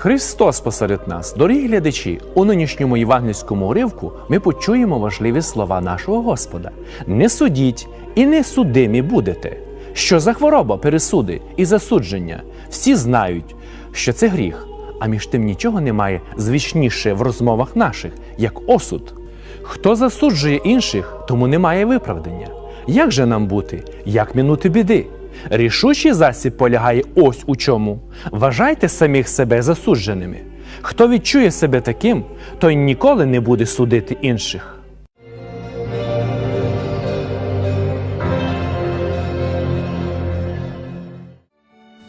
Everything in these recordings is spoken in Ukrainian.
Христос посеред нас, дорогі глядачі, у нинішньому євангельському уривку ми почуємо важливі слова нашого Господа: не судіть і не судимі будете. Що за хвороба пересуди і засудження? Всі знають, що це гріх, а між тим нічого немає звичніше в розмовах наших, як осуд. Хто засуджує інших, тому немає виправдання. Як же нам бути? Як минути біди? Рішучий засіб полягає ось у чому. Вважайте самих себе засудженими. Хто відчує себе таким, той ніколи не буде судити інших.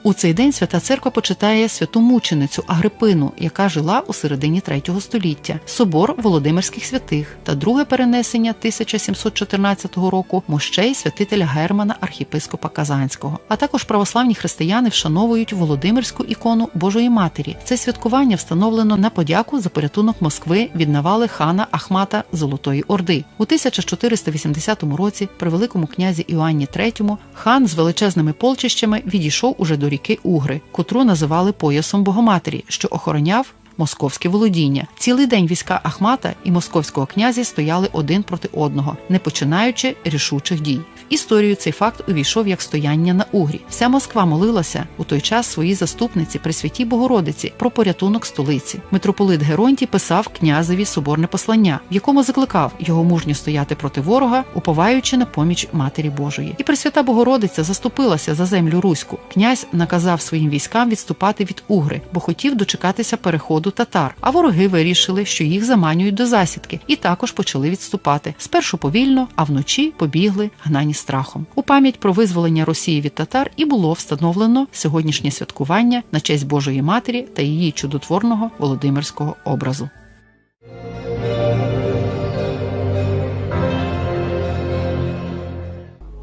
У цей день свята церква почитає святу мученицю Агрипину, яка жила у середині третього століття, собор Володимирських святих та друге перенесення 1714 року мощей святителя Германа, архіпископа Казанського. А також православні християни вшановують Володимирську ікону Божої Матері. Це святкування встановлено на подяку за порятунок Москви від навали хана Ахмата Золотої Орди. У 1480 році при великому князі Іоанні III хан з величезними полчищами відійшов уже до ріки Угри, котру називали поясом Богоматері, що охороняв московське володіння. Цілий день війська Ахмата і московського князя стояли один проти одного, не починаючи рішучих дій. Історію цей факт увійшов як стояння на Угрі. Вся Москва молилася у той час своїй заступниці при святій Богородиці про порятунок столиці. Митрополит Геронтій писав князеві соборне послання, в якому закликав його мужньо стояти проти ворога, уповаючи на поміч Матері Божої. І Пресвята Богородиця заступилася за землю Руську. Князь наказав своїм військам відступати від Угри, бо хотів дочекатися переходу татар. А вороги вирішили, що їх заманюють до засідки, і також почали відступати. Спершу повільно, а вночі побігли гнані страхом. У пам'ять про визволення Росії від татар і було встановлено сьогоднішнє святкування на честь Божої Матері та її чудотворного Володимирського образу.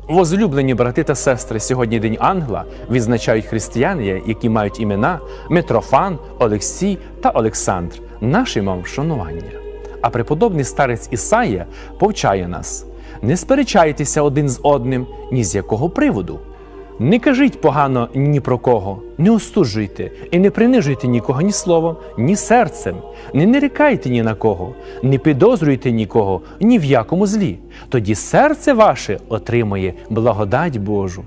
Возлюблені брати та сестри, сьогодні День Ангела відзначають християни, які мають імена Митрофан, Олексій та Олександр. Наші вам вшанування. А преподобний старець Ісая повчає нас: не сперечайтеся один з одним ні з якого приводу. Не кажіть погано ні про кого, не остужуйте і не принижуйте нікого ні словом, ні серцем, не нарікайте ні на кого, не підозрюйте нікого ні в якому злі. Тоді серце ваше отримує благодать Божу.